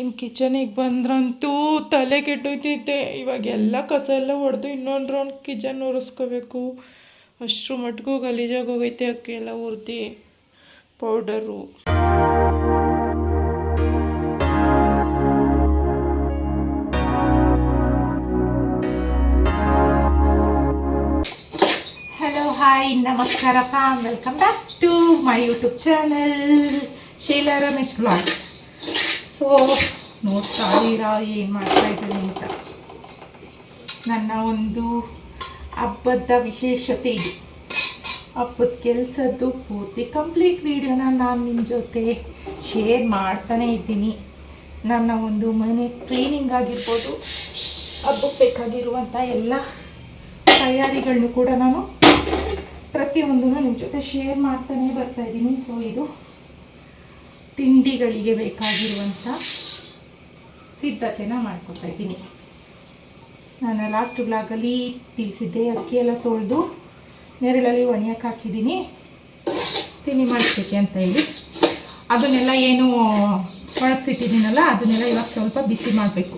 ಇನ್ನು ಕಿಚನಿಗೆ ಬಂದ್ರಂತೂ ತಲೆ ಕೆಟ್ಟೋಯ್ತೈತೆ. ಇವಾಗ ಎಲ್ಲ ಕಸ ಎಲ್ಲ ಹೊಡೆದು ಇನ್ನೊಂದು ರೌಂಡ್ ಕಿಚನ್ ಒರೆಸ್ಕೋಬೇಕು. ಅಷ್ಟು ಮಟ್ಗೂ ಗಲೀಜಾಗಿ ಹೋಗೈತೆ ಅಕ್ಕಿ ಎಲ್ಲ ಉರ್ದು. Powder. Hello hi ನಮಸ್ಕಾರಪ್ಪ. Welcome back to my YouTube channel Sheela Ramesh blog so, ನೋಡ್ತಾ ಇದ್ದೀರಾ, ಏನು ಮಾಡ್ತಾ ಇದ್ದೀನಿ ಅಂತ. ನನ್ನ ಒಂದು ಹಬ್ಬದ ವಿಶೇಷತೆ ಇದು. ಹಬ್ಬದ ಕೆಲಸದ್ದು ಪೂರ್ತಿ ಕಂಪ್ಲೀಟ್ ವೀಡಿಯೋನ ನಾನು ನಿಮ್ಮ ಜೊತೆ ಶೇರ್ ಮಾಡ್ತಾನೆ ಇದ್ದೀನಿ. ನನ್ನ ಒಂದು ಮನೆ ಕ್ಲೀನಿಂಗ್ ಆಗಿರ್ಬೋದು ಹಬ್ಬಕ್ಕೆ ಬೇಕಾಗಿರುವಂಥ ಎಲ್ಲ ತಯಾರಿಗಳನ್ನು ಕೂಡ ನಾನು ಪ್ರತಿಯೊಂದನ್ನು ನಿಮ್ಮ ಜೊತೆ ಶೇರ್ ಮಾಡ್ತಾನೆ ಬರ್ತಾಯಿದ್ದೀನಿ ಸೊ ಇದು ತಿಂಡಿಗಳಿಗೆ ಬೇಕಾಗಿರುವಂಥ ಸಿದ್ಧತೆನ ಮಾಡ್ಕೊತಾ ಇದ್ದೀನಿ. ನಾನು ಲಾಸ್ಟ್ ಬ್ಲಾಗಲ್ಲಿ ತಿಳಿಸಿದ್ದೆ, ಅಕ್ಕಿ ಎಲ್ಲ ತೊಳೆದು ನೆರಳಲ್ಲಿ ಒಣಿಯಕ್ಕೆ ಹಾಕಿದ್ದೀನಿ. ತಿಂಡಿ ಮಾಡಿಸ್ತೈತೆ ಅಂತ ಹೇಳಿ. ಅದನ್ನೆಲ್ಲ ಏನು ಒಣಗಿಸಿಟ್ಟಿದ್ದೀನಲ್ಲ, ಅದನ್ನೆಲ್ಲ ಇವಾಗ ಸ್ವಲ್ಪ ಬಿಸಿ ಮಾಡಬೇಕು.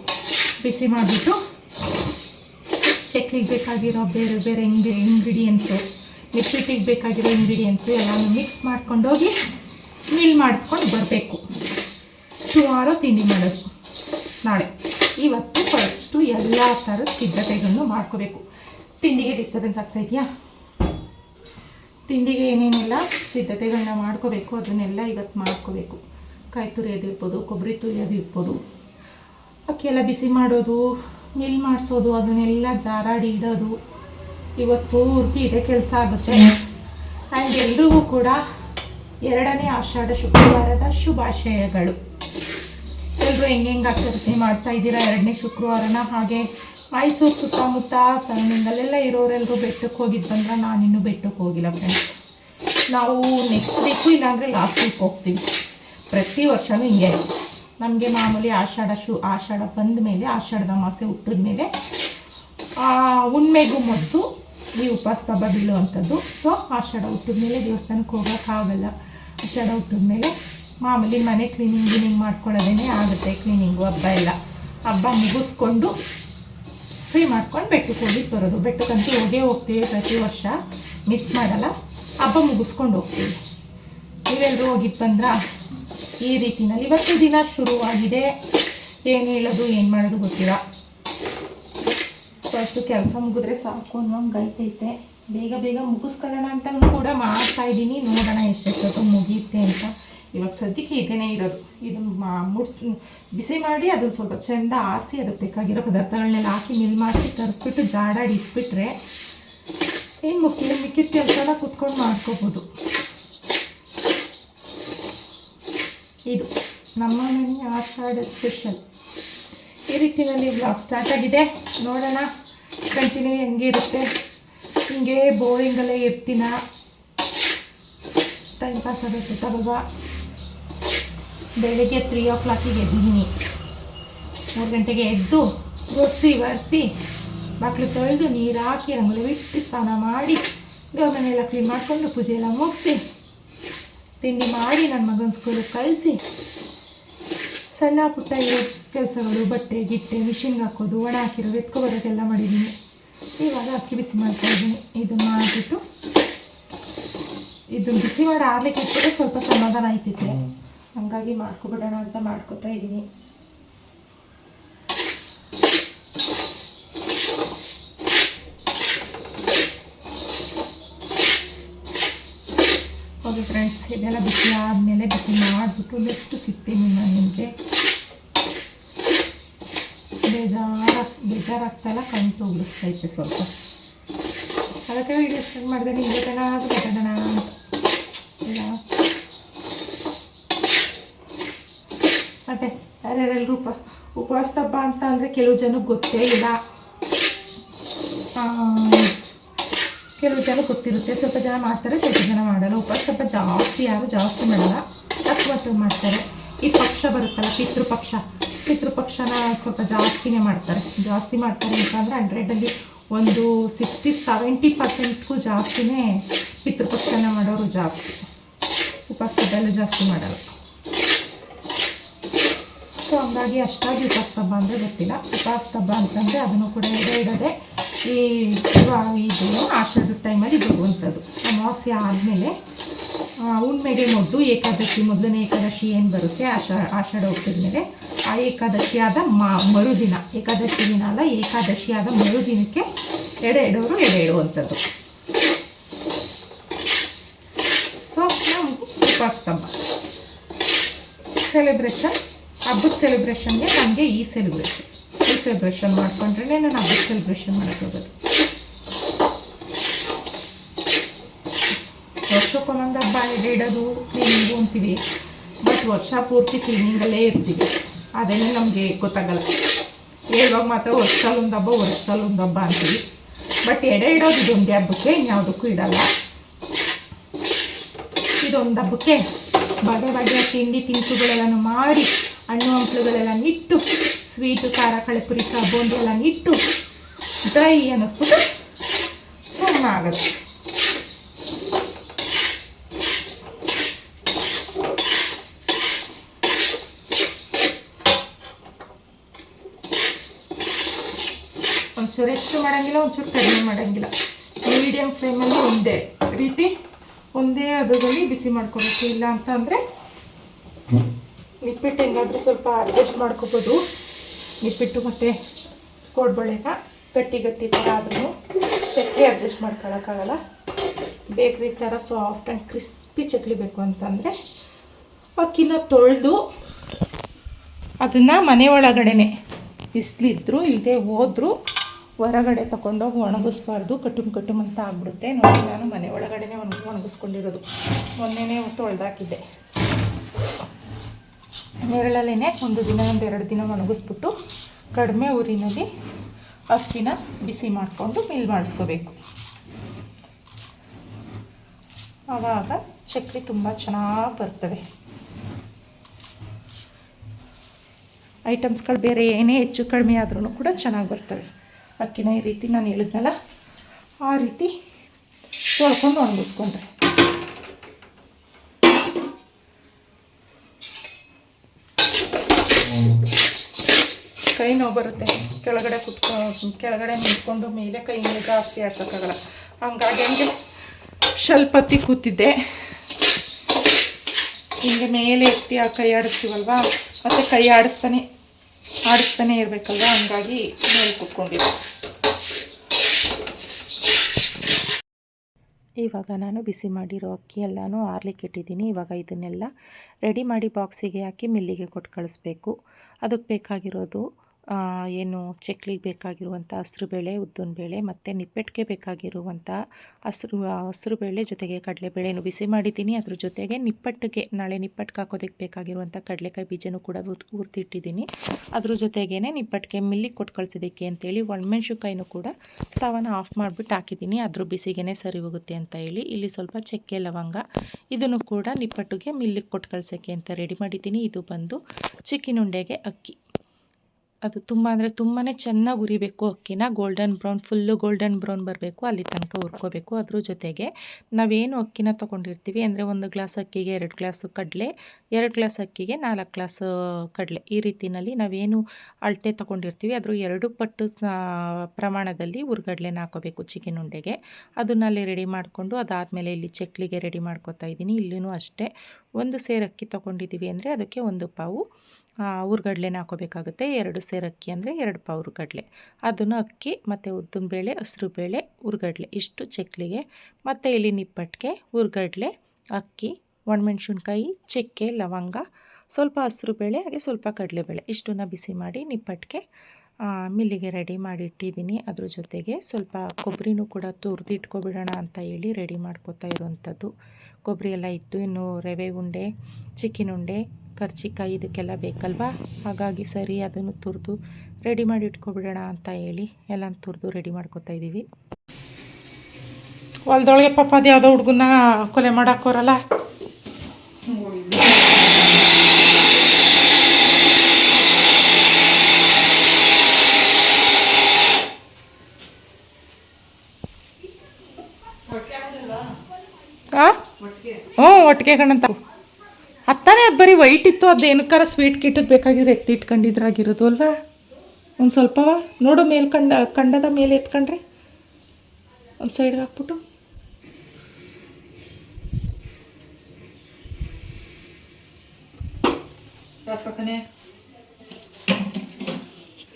ಬಿಸಿ ಮಾಡಿಬಿಟ್ಟು ಚಕ್ಲಿಗೆ ಬೇಕಾಗಿರೋ ಬೇರೆ ಬೇರೆ ಇಂಗ್ರಿ ಇಂಗ್ರೀಡಿಯೆಂಟ್ಸು ಮಿಕ್ಸಿಟ್ಟಿಗೆ ಬೇಕಾಗಿರೋ ಇಂಗ್ರೀಡಿಯೆಂಟ್ಸು ಎಲ್ಲನೂ ಮಿಕ್ಸ್ ಮಾಡ್ಕೊಂಡೋಗಿ ಮಿಲ್ ಮಾಡಿಸ್ಕೊಂಡು ಬರಬೇಕು. ಸುಮಾರು ತಿಂಡಿ ಮಾಡೋದು. ನಾಳೆ. ಇವತ್ತು ಫಸ್ಟು ಎಲ್ಲ ಥರದ ಸಿದ್ಧತೆಗಳನ್ನು ಮಾಡ್ಕೋಬೇಕು. ತಿಂಡಿಗೆ ಡಿಸ್ಟರ್ಬೆನ್ಸ್ ಆಗ್ತಾಯಿದೆಯಾ ತಿಂಡಿಗೆ ಏನೇನೆಲ್ಲ ಸಿದ್ಧತೆಗಳನ್ನ ಮಾಡ್ಕೋಬೇಕು, ಅದನ್ನೆಲ್ಲ ಇವತ್ತು ಮಾಡ್ಕೋಬೇಕು. ಕಾಯಿ ತುರಿಯೋದಿರ್ಬೋದು ಕೊಬ್ಬರಿ ತುರಿಯೋದಿರ್ಬೋದು ಅಕ್ಕಿ ಎಲ್ಲ ಬಿಸಿ ಮಾಡೋದು ಮಿಲ್ ಮಾಡಿಸೋದು, ಅದನ್ನೆಲ್ಲ ಜಾರಾಡಿ ಇಡೋದು. ಇವತ್ತು ಪೂರ್ತಿ ಇದೇ ಕೆಲಸ ಆಗುತ್ತೆ. ಆ್ಯಂಡ್ ಎಲ್ರಿಗೂ ಕೂಡ ಎರಡನೇ ಆಷಾಢ ಶುಕ್ರವಾರದ ಶುಭಾಶಯಗಳು. ಎಲ್ಲರೂ ಹೆಂಗೆ ಹೆಂಗೆ ಆಚರಣೆ ಮಾಡ್ತಾ ಇದ್ದೀರಾ? ಎರಡನೇ ಶುಕ್ರವಾರನ ಹಾಗೆ ಮೈಸೂರು ಸುತ್ತಮುತ್ತ ಸಣ್ಣಿಂದಲೆಲ್ಲ ಇರೋರೆಲ್ಲರೂ ಬೆಟ್ಟಕ್ಕೆ ಹೋಗಿದ್ದು ಬಂದ್ರೆ ನಾನಿನ್ನೂ ಬೆಟ್ಟಕ್ಕೆ ಹೋಗಿಲ್ಲ ಫ್ರೆಂಡ್ಸ್ ನಾವು ನೆಕ್ಸ್ಟ್ ವೀಕು ಇಲ್ಲಾಂದರೆ ಲಾಸ್ಟ್ ವೀಕ್ ಹೋಗ್ತೀವಿ. ಪ್ರತಿ ವರ್ಷವೂ ಹಿಂಗೆ. ನಮಗೆ ಮಾಮೂಲಿ ಆಷಾಢ ಶು, ಆಷಾಢ ಬಂದ ಮೇಲೆ, ಆಷಾಢದ ಮಾಸೆ ಹುಟ್ಟಿದ ಮೇಲೆ ಹುಣ್ಮೆಗೂ ಮೊದಲು ಈ ಉಪವಾಸ ಬೀಳುವಂಥದ್ದು ಸೊ ಆಷಾಢ ಹುಟ್ಟಿದ ಮೇಲೆ ದೇವಸ್ಥಾನಕ್ಕೆ ಹೋಗೋಕ್ಕಾಗಲ್ಲ ಹುಟ್ಟಿದ ಮೇಲೆ ಮಾಮೂಲಿ ಮನೆ ಕ್ಲೀನಿಂಗ್ ಗಿನಿಂಗ್ ಮಾಡ್ಕೊಳ್ಳೋದೇನೆ ಆಗುತ್ತೆ ಕ್ಲೀನಿಂಗು ಹಬ್ಬ ಎಲ್ಲ. ಹಬ್ಬ ಮುಗಿಸ್ಕೊಂಡು ಫ್ರೀ ಮಾಡ್ಕೊಂಡು ಬೆಟ್ಟಕ್ಕೆ ಹೋಗಿ ಬರೋದು ಬೆಟ್ಟಕ್ಕಂತೂ ಹೋಗೇ ಹೋಗ್ತೀವಿ ಪ್ರತಿ ವರ್ಷ. ಮಿಸ್ ಮಾಡಲ್ಲ. ಹಬ್ಬ ಮುಗಿಸ್ಕೊಂಡು ಹೋಗ್ತೀವಿ. ನೀವೆಲ್ಲರೂ ಹೋಗಿದ್ದು ಬಂದ್ರ? ಈ ರೀತಿನಲ್ಲಿ ಇವತ್ತು ದಿನ ಶುರುವಾಗಿದೆ. ಏನು ಹೇಳೋದು, ಏನು ಮಾಡೋದು ಗೊತ್ತಿಲ್ಲ. ಫಸ್ಟು ಕೆಲಸ ಮುಗಿದ್ರೆ ಸಾಕು ಅನ್ನೋಂಗೆ ಬೇಗ ಬೇಗ ಮುಗಿಸ್ಕೊಳ್ಳೋಣ ಅಂತ ಕೂಡ ಮಾಡ್ತಾ ಇದ್ದೀನಿ. ನೋಡೋಣ ಎಷ್ಟೆಷ್ಟೊತ್ತು ಮುಗಿಯುತ್ತೆ ಅಂತ. ಇವಾಗ ಸದ್ಯಕ್ಕೆ ಇದೇನೇ ಇರೋದು. ಇದನ್ನು ಮಾ, ಮುಡಿಸಿ, ಬಿಸಿ ಮಾಡಿ ಅದನ್ನು ಸ್ವಲ್ಪ ಚೆಂದ ಆರಿಸಿ ಅದಕ್ಕೆ ಬೇಕಾಗಿರೋ ಪದಾರ್ಥಗಳನ್ನೆಲ್ಲ ಹಾಕಿ ಮಿಲ್ ಮಾಡಿಸಿ ತರಿಸ್ಬಿಟ್ಟು ಜಾಡಾಡಿ ಇಟ್ಬಿಟ್ರೆ ಏನು ಮುಖ್ಯ? ಮಿಕ್ಕಿದ ಕೆಲಸನ ಕುತ್ಕೊಂಡು ಮಾಡ್ಕೋಬೋದು. ಇದು ನಮ್ಮ ಮನೆ ಆಷಾಢ ಸ್ಪೆಷಲ್. ಈ ರೀತಿಯಲ್ಲಿ ಬ್ಲಾಗ್ ಸ್ಟಾರ್ಟ್ ಆಗಿದೆ. ನೋಡೋಣ. ಕಂಟಿನ್ಯೂ ಹೆಂಗಿರುತ್ತೆ. ಹಿಂಗೆ ಬೋರಿಂಗಲ್ಲೇ ಇರ್ತೀನ ಟೈಮ್ ಪಾಸ್ ಆಗುತ್ತೆ ಅವಾಗ ಬೆಳಗ್ಗೆ ತ್ರೀ ಓ ಕ್ಲಾಕಿಗೆ ಎದ್ದಿದ್ದೀನಿ ಮೂರು ಗಂಟೆಗೆ ಎದ್ದು ಒರೆಸಿ ಒರೆಸಿ ಬಾಕ್ಲು ತೊಳೆದು ನೀರು ಹಾಕಿ ರಂಗೋಲಿ ಬಿಟ್ಟು ಸ್ನಾನ ಮಾಡಿ ಗೋಮನೆಲ್ಲ ಕ್ಲೀನ್ ಮಾಡಿಕೊಂಡು ಪೂಜೆ ಎಲ್ಲ ಮುಗಿಸಿ ತಿಂಡಿ ಮಾಡಿ ನನ್ನ ಮಗನ ಸ್ಕೂಲಿಗೆ ಕಳಿಸಿ. ಸಣ್ಣ ಪುಟ್ಟ ಇರೋ ಕೆಲಸಗಳು, ಬಟ್ಟೆ, ಗಿಟ್ಟೆ ಮಿಷಿನ್ಗೆ ಹಾಕೋದು, ಒಣ ಹಾಕಿರೋದು ಎತ್ಕೊಬರೋದೆಲ್ಲ ಮಾಡಿದ್ದೀನಿ. ಇವಾಗ ಅಕ್ಕಿ ಬಿಸಿ ಮಾಡ್ತಾ ಇದ್ದೀನಿ. ಇದನ್ನು ಮಾಡಿಬಿಟ್ಟು ಇದು ಬಿಸಿ ಮಾಡಿ ಆರ್ಲಿಕ್ಕೆ ಸ್ವಲ್ಪ ಸಮಾಧಾನ ಆಯ್ತಿತ್ತು ಹಂಗಾಗಿ ಮಾಡ್ಕೊಬಿಡೋಣ ಅಂತ ಮಾಡ್ಕೊತಾ ಇದ್ದೀನಿ. ಓಕೆ ಫ್ರೆಂಡ್ಸ್ ಇದೆಲ್ಲ ಬಿಸಿ ಆದಮೇಲೆ ಬಿಸಿ ಮಾಡಿಬಿಟ್ಟು ನೆಕ್ಸ್ಟ್ ಸಿಗ್ತೀನಿ ನಾನು ನಿಮಗೆ. ಬೇಜಾರ ಬೇಜಾರಾಗ್ತಲ್ಲ, ಕಣ್ಣು ತೋಗಿಸ್ತೈತೆ ಸ್ವಲ್ಪ. ಅದಕ್ಕೆ ವೀಡಿಯೋ ಸ್ಟಾರ್ಟ್ ಮಾಡಿದೆ, ನಿಮಗೆ ಚೆನ್ನಾಗಿ ಅಂತ. ಇಲ್ಲ. ಮತ್ತು ಯಾರ್ಯಾರೆಲ್ಲರೂ ಉಪ, ಉಪವಾಸ ಹಬ್ಬ ಅಂತ ಅಂದರೆ ಕೆಲವು ಜನಕ್ಕೆ ಗೊತ್ತೇ ಇಲ್ಲ. ಕೆಲವು ಜನ ಗೊತ್ತಿರುತ್ತೆ, ಸ್ವಲ್ಪ ಜನ ಮಾಡ್ತಾರೆ, ಸ್ವಲ್ಪ ಜನ ಮಾಡಲ್ಲ. ಉಪವಾಸ ಹಬ್ಬ ಜಾಸ್ತಿ ಯಾರು ಜಾಸ್ತಿ ಮಾಡಲ್ಲ. ತಪ್ಪು ಮಾಡ್ತಾರೆ. ಈ ಪಕ್ಷ ಬರುತ್ತಲ್ಲ, ಪಿತೃಪಕ್ಷ. ಪಿತೃಪಕ್ಷನ ಸ್ವಲ್ಪ ಜಾಸ್ತಿನೇ ಮಾಡ್ತಾರೆ. ಜಾಸ್ತಿ ಮಾಡ್ತಾರೆ ಅಂತಂದರೆ ಹಂಡ್ರೆಡಲ್ಲಿ ಒಂದು ಸಿಕ್ಸ್ಟಿ ಸೆವೆಂಟಿ ಪರ್ಸೆಂಟ್ಗೂ ಜಾಸ್ತಿನೇ ಪಿತೃಪಕ್ಷನ ಮಾಡೋರು ಜಾಸ್ತಿ. ಹಬ್ಬ ಜಾಸ್ತಿ ಮಾಡಲ್ಲ. ಸೊ ಹಂಗಾಗಿ ಅಷ್ಟಾಗಿ ಉಪಸ್ತಂಭ ಅಂದರೆ ಗೊತ್ತಿಲ್ಲ. ಉಪಸ್ತಂಭ ಅಂತಂದರೆ ಅದನ್ನು ಕೂಡ ಇದೇ ಇಡದೆ ಈ ಇದು ಆಷಾಢದ ಟೈಮಲ್ಲಿ ಬರುವಂಥದ್ದು. ಅಮಾವಾಸ್ಯ ಆದಮೇಲೆ ಹುಣ್ಮೆಗೆ ಮೊದಲು ಏಕಾದಶಿ ಮೊದಲನೇ ಏಕಾದಶಿ ಏನು ಬರುತ್ತೆ? ಆಷಾ ಆಷಾಢ ಮೇಲೆ ಆ ಏಕಾದಶಿ ಆದ ಮರುದಿನ. ಏಕಾದಶಿ ದಿನ ಅಲ್ಲ, ಏಕಾದಶಿಯಾದ ಮರುದಿನಕ್ಕೆ ಎಡೆ ಇಡೋರು ಎಡೆ ಇಡುವಂಥದ್ದು ಸೊ ನಾವು ಉಪಸ್ತಂಭ. ಸೆಲೆಬ್ರೇಷನ್ ಹಬ್ಬದ ಸೆಲೆಬ್ರೇಷನ್ಗೆ ನನಗೆ ಈ ಸೆಲೆಬ್ರೇಷನ್ ಈ ಸೆಲೆಬ್ರೇಷನ್ ಮಾಡ್ಕೊಂಡ್ರೆ ನಾನು ಹಬ್ಬದ ಸೆಲೆಬ್ರೇಷನ್ ಹೋಗೋದು ವರ್ಷಕ್ಕೊಂದೊಂದು ಹಬ್ಬ ಇಡೋದು ಕ್ಲೀನಿಂಗು ಅಂತೀವಿ. ಬಟ್ ವರ್ಷ ಪೂರ್ತಿ ಕ್ಲೀನಿಂಗಲ್ಲೇ ಇರ್ತೀವಿ. ಅದೇನೇ ನಮಗೆ ಗೊತ್ತಾಗಲ್ಲ. ಹೇಳುವಾಗ ಮಾತ್ರ ವರ್ಷದಲ್ಲೊಂದು ಹಬ್ಬ ವರ್ಷದಲ್ಲೊಂದು ಹಬ್ಬ ಅಂತೀವಿ. ಬಟ್ ಎಡೆ ಇಡೋದು ಇದೊಂದು ಹಬ್ಬಕ್ಕೆ, ಇನ್ಯಾವುದಕ್ಕೂ ಇಡಲ್ಲ. ಇದೊಂದು ಹಬ್ಬಕ್ಕೆ ಬಗೆ ಬಗೆಯ ತಿಂಡಿ ತಿನಿಸುಗಳೆಲ್ಲನೂ ಮಾಡಿ, ಹಣ್ಣು ಹಂಪಲುಗಳೆಲ್ಲ ಇಟ್ಟು ಸ್ವೀಟು ಖಾರ ಕಳೆಪುರಿ ಕಬ್ಬೊಂದು ಎಲ್ಲ ಇಟ್ಟು ಡ್ರೈ ಅನ್ನಿಸ್ಬಿಟ್ಟು ಸುಮ್ಮನೆ ಆಗುತ್ತೆ ಒಂಚೂರು ಹೆಚ್ಚು ಮಾಡೋಂಗಿಲ್ಲ, ಒಂಚೂರು ಕಡಿಮೆ ಮಾಡೋಂಗಿಲ್ಲ. ಮೀಡಿಯಮ್ ಫ್ಲೇಮಲ್ಲಿ ಒಂದೇ ರೀತಿ, ಒಂದೇ ಅದರಲ್ಲಿ ಬಿಸಿ ಮಾಡ್ಕೋಬೇಕು. ಇಲ್ಲ ಅಂತ ಅಂದರೆ ನಿಪ್ಪಿಟ್ಟು ಹೆಂಗಾದರೂ ಸ್ವಲ್ಪ ಅಡ್ಜಸ್ಟ್ ಮಾಡ್ಕೋಬೋದು. ನಿಪ್ಪಿಟ್ಟು ಮತ್ತು ಕೋಡ್ಬಳೆನ ಗಟ್ಟಿ ಗಟ್ಟಿ ಥರ ಆದ್ರೂ ಚಕ್ಲಿ ಅಡ್ಜಸ್ಟ್ ಮಾಡ್ಕೊಳ್ಳೋಕ್ಕಾಗಲ್ಲ ಬೇಕ್ರಿ ಥರ ಸಾಫ್ಟ್ ಆ್ಯಂಡ್ ಕ್ರಿಸ್ಪಿ ಚಕ್ಲಿ ಬೇಕು ಅಂತಂದರೆ ಅಕ್ಕಿನ ತೊಳೆದು ಅದನ್ನು ಮನೆ ಒಳಗಡೆನೆ, ಬಿಸಿಲಿದ್ರು ಇಲ್ಲದೆ ಹೋದ್ರು ಹೊರಗಡೆ ತಗೊಂಡೋಗಿ ಒಣಗಿಸ್ಬಾರ್ದು. ಕಟುಮ್ ಕಟುಮ್ ಅಂತ ಆಗ್ಬಿಡುತ್ತೆ. ನೋಡಿ, ನಾನು ಮನೆ ಒಳಗಡೆನೇ ಒಣಗಿ ಒಣಗಿಸ್ಕೊಂಡಿರೋದು. ಮೊನ್ನೆನೇ ತೊಳೆದಾಕಿದ್ದೆ. ನೆರಳಲ್ಲೇ ಒಂದು ದಿನ, ಒಂದು ಎರಡು ದಿನ ಒಣಗಿಸ್ಬಿಟ್ಟು ಕಡಿಮೆ ಊರಿನಲ್ಲಿ ಅಕ್ಕಿನ ಬಿಸಿ ಮಾಡಿಕೊಂಡು ಮಿಲ್ ಮಾಡಿಸ್ಕೋಬೇಕು. ಆವಾಗ ಚಕ್ಲಿ ತುಂಬ ಚೆನ್ನಾಗಿ ಬರ್ತವೆ. ಐಟಮ್ಸ್ಗಳು ಬೇರೆ ಏನೇ ಹೆಚ್ಚು ಕಡಿಮೆ ಆದ್ರೂ ಕೂಡ ಚೆನ್ನಾಗಿ ಬರ್ತವೆ. ಅಕ್ಕಿನ ಈ ರೀತಿ ನಾನು ಹೇಳಿದ್ನಲ್ಲ, ಆ ರೀತಿ ತೊಳ್ಕೊಂಡು ಒಣಗಿಸ್ಕೊಂಡ್ರೆ. ಕೈ ನೋವು ಬರುತ್ತೆ. ಕೆಳಗಡೆ ಕುತ್ಕೊ, ಕೆಳಗಡೆ ನಿಂತ್ಕೊಂಡು ಮೇಲೆ ಕೈ ಮೇಲೆ ಜಾಸ್ತಿ ಆಡ್ಸೋಕ್ಕಾಗಲ್ಲ. ಹಂಗಾಗಿ ಹಂಗೆ ಸ್ವಲ್ಪ ಹೊತ್ತಿ ಕೂತಿದ್ದೆ. ಹಿಂಗೆ ಮೇಲೆ ಎತ್ತಿ ಆ ಕೈ ಆಡಿಸ್ತೀವಲ್ವಾ? ಮತ್ತು ಕೈ ಆಡಿಸ್ತಾನೆ ಆಡಿಸ್ತಾನೆ ಇರಬೇಕಲ್ವ? ಹಂಗಾಗಿ ಮೇಲೆ ಕುತ್ಕೊಂಡಿದ್ದೆ. ಇವಾಗ ನಾನು ಬಿಸಿ ಮಾಡಿರೋ ಅಕ್ಕಿ ಎಲ್ಲನೂ ಆರ್ಲಿಕ್ಕೆ ಇಟ್ಟಿದ್ದೀನಿ. ಇವಾಗ ಇದನ್ನೆಲ್ಲ ರೆಡಿ ಮಾಡಿ ಬಾಕ್ಸಿಗೆ ಹಾಕಿ ಮಿಲ್ಲಿಗೆ ಕೊಟ್ಟು ಕಳಿಸ್ಬೇಕು. ಅದಕ್ಕೆ ಬೇಕಾಗಿರೋದು ಏನು ಚಕ್ಲಿಗೆ ಬೇಕಾಗಿರುವಂಥ ಹಸಿರು ಬೇಳೆ, ಉದ್ದಿನ ಬೇಳೆ ಮತ್ತು ನಿಪ್ಪೆಟ್ಟಿಗೆ ಬೇಕಾಗಿರುವಂಥ ಹಸಿರು ಹಸಿರು ಬೇಳೆ ಜೊತೆಗೆ ಕಡಲೆಬೇಳೆನೂ ಬಿಸಿ ಮಾಡಿದ್ದೀನಿ. ಅದ್ರ ಜೊತೆಗೆ ನಿಪ್ಪಟ್ಟಿಗೆ ನಾಳೆ ನಿಪ್ಪಟ್ಟಿಗೆ ಹಾಕೋದಕ್ಕೆ ಬೇಕಾಗಿರುವಂಥ ಕಡಲೆಕಾಯಿ ಬೀಜನೂ ಕೂಡ ಹುರ್ ಹುರಿದಿಟ್ಟಿದ್ದೀನಿ. ಅದ್ರ ಜೊತೆಗೇ ನಿಪ್ಪಟ್ಟಿಗೆ ಮಿಲ್ಲಿಗೆ ಕೊಟ್ಟು ಕಳಿಸೋದಕ್ಕೆ ಅಂತೇಳಿ ಒಣಮೆಣ್ಸಿನ್ಕಾಯಿನೂ ಕೂಡ ತವನ ಆಫ್ ಮಾಡಿಬಿಟ್ಟು ಹಾಕಿದ್ದೀನಿ. ಅದ್ರ ಬಿಸಿಗೆ ಸರಿ ಹೋಗುತ್ತೆ ಅಂತ ಹೇಳಿ ಇಲ್ಲಿ ಸ್ವಲ್ಪ ಚಕ್ಕೆ ಲವಂಗ, ಇದನ್ನು ಕೂಡ ನಿಪ್ಪಟ್ಟಿಗೆ ಮಿಲ್ಲಿಗೆ ಕೊಟ್ಟು ಕಳ್ಸೋಕ್ಕೆ ಅಂತ ರೆಡಿ ಮಾಡಿದ್ದೀನಿ. ಇದು ಬಂದು ಚಿಕ್ಕಿನುಂಡೆಗೆ ಅಕ್ಕಿ. ಅದು ತುಂಬ ಅಂದರೆ ತುಂಬಾ ಚೆನ್ನಾಗಿ ಉರಿಬೇಕು. ಅಕ್ಕಿನ golden brown full golden brown ಬರಬೇಕು. ಅಲ್ಲಿ ತನಕ ಹುರ್ಕೋಬೇಕು. ಅದ್ರ ಜೊತೆಗೆ ನಾವೇನು ಅಕ್ಕಿನ ತೊಗೊಂಡಿರ್ತೀವಿ ಅಂದರೆ ಒಂದು ಗ್ಲಾಸ್ ಅಕ್ಕಿಗೆ ಎರಡು ಗ್ಲಾಸು ಕಡಲೆ, ಎರಡು ಗ್ಲಾಸ್ ಅಕ್ಕಿಗೆ ನಾಲ್ಕು ಗ್ಲಾಸ್ ಕಡಲೆ. ಈ ರೀತಿಯಲ್ಲಿ ನಾವೇನು ಅಳತೆ ತೊಗೊಂಡಿರ್ತೀವಿ. ಅದ್ರ ಎರಡು ಪಟ್ಟು ಪ್ರಮಾಣದಲ್ಲಿ ಹುರ್ಗಡ್ಲೆನ ಹಾಕೋಬೇಕು ಚಿಕನ್ ಉಂಡೆಗೆ ಅದನ್ನ ಅಲ್ಲಿ ರೆಡಿ ಮಾಡಿಕೊಂಡು ಅದಾದಮೇಲೆ ಇಲ್ಲಿ ಚಕ್ಲಿಗೆ ರೆಡಿ ಮಾಡ್ಕೊತಾ ಇದ್ದೀನಿ. ಇಲ್ಲೂ ಅಷ್ಟೇ. ಒಂದು ಸೇರು ಅಕ್ಕಿ ತೊಗೊಂಡಿದ್ದೀವಿ ಅಂದರೆ ಅದಕ್ಕೆ ಒಂದು ಪಾವು ಹುರ್ಗಡ್ಲೆನ ಹಾಕೋಬೇಕಾಗುತ್ತೆ. ಎರಡು ಸೇರು ಅಕ್ಕಿ ಅಂದರೆ ಎರಡು ಪಾವು ಹುರ್ಗಡ್ಲೆ ಅದನ್ನು ಅಕ್ಕಿ, ಮತ್ತು ಉದ್ದಿನಬೇಳೆ ಹಸ್ರುಬೇಳೆ ಹುರ್ಗಡ್ಲೆ ಇಷ್ಟು ಚಕ್ಲಿಗೆ. ಮತ್ತು ಇಲ್ಲಿ ನಿಪ್ಪಟ್ಟಿಗೆ ಹುರ್ಗಡ್ಲೆ ಅಕ್ಕಿ, ಒಣಮೆಣ್ಸಿನ್ಕಾಯಿ, ಚಕ್ಕೆ, ಲವಂಗ, ಸ್ವಲ್ಪ ಹಸಿರು ಬೇಳೆ, ಹಾಗೆ ಸ್ವಲ್ಪ ಕಡಲೆಬೇಳೆ ಇಷ್ಟನ್ನ ಬಿಸಿ ಮಾಡಿ ನಿಪ್ಪಟ್ಟಿಗೆ ಮಿಲ್ಲಿಗೆ ರೆಡಿ ಮಾಡಿ ಇಟ್ಟಿದ್ದೀನಿ ಅದ್ರ ಜೊತೆಗೆ ಸ್ವಲ್ಪ ಕೊಬ್ಬರಿನೂ ಕೂಡ ತುರಿದು ಇಟ್ಕೊಬಿಡೋಣ ಅಂತ ಹೇಳಿ ರೆಡಿ ಮಾಡ್ಕೊತಾ ಇರೋವಂಥದ್ದು ಕೊಬ್ಬರಿ ಎಲ್ಲ ಇತ್ತು. ಇನ್ನು ರವೆ ಉಂಡೆ ಚಿಕ್ಕಿನ ಉಂಡೆ ಕರ್ಜಿಕಾಯಿ ಇದಕ್ಕೆಲ್ಲ ಬೇಕಲ್ವಾ? ಹಾಗಾಗಿ ಸರಿ ಅದನ್ನು ತುರಿದು ರೆಡಿ ಮಾಡಿ ಇಟ್ಕೊಬಿಡೋಣ ಅಂತ ಹೇಳಿ ಎಲ್ಲ ತುರಿದು ರೆಡಿ ಮಾಡ್ಕೊತಾ ಇದ್ದೀವಿ. ಹೊಲ್ದೊಳಗೆ ಪಾಪ ಅದು ಯಾವುದೋ ಹುಡುಗನ ಕೊಲೆ ಮಾಡಾಕೋರಲ್ಲ? ಹ್ಞೂ ಒಟ್ಟಿಗೆ. ಕಣಂತ ಅತ್ತಾನೆ ಅದು ಬರೀ ವೈಟ್ ಇತ್ತು ಅದು ಏನಕ್ಕಾರ ಸ್ವೀಟ್ ಕಿಟ್ಟದ್ದು ಬೇಕಾಗಿದ್ರೆ ಎತ್ತಿಟ್ಕೊಂಡಿದ್ರಾಗಿರೋದು ಅಲ್ವಾ? ಒಂದು ಸ್ವಲ್ಪವ? ನೋಡು ಮೇಲೆ ಕಂಡ ಕಂಡದ ಮೇಲೆ ಎತ್ಕೊಂಡ್ರೆ. ಒಂದು ಸೈಡ್ಗೆ ಹಾಕ್ಬಿಟ್ಟು.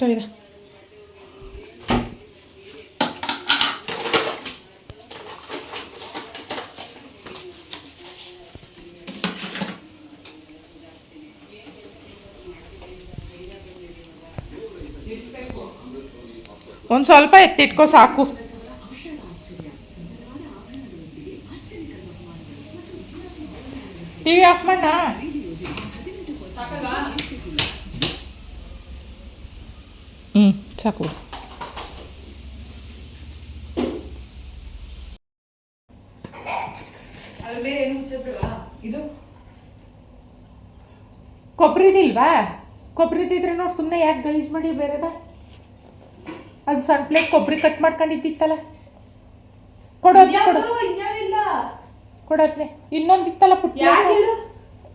ಕೈದ ಒಂದು ಸ್ವಲ್ಪ ಎತ್ತಿಟ್ಕೋ ಸಾಕು. ಟಿವಿ ಆಫ್ ಮಾಡ ಹ್ಞೂ ಸಾಕು ಕೊಬ್ಬರಿದಿಲ್ವಾ ಕೊಬ್ಬರಿದಿದ್ರೆ ನೋಡಿ ಸುಮ್ಮನೆ ಯಾಕೆ ಗಲೀಜು ಮಾಡಿ ಬೇರೆದ? ಅದು ಸಣ್ಣ ಪ್ಲೇಟ್ ಕೊಬ್ಬರಿ ಕಟ್ ಮಾಡ್ಕೊಂಡಿದ್ದಿತ್ತಲ್ಲ? ಕೊಡೋದು ಕೊಡು. ಕೊಡೋದ್ನೆ ಇನ್ನೊಂದಿತ್ತಲ್ಲ ಪುಟ್ಟ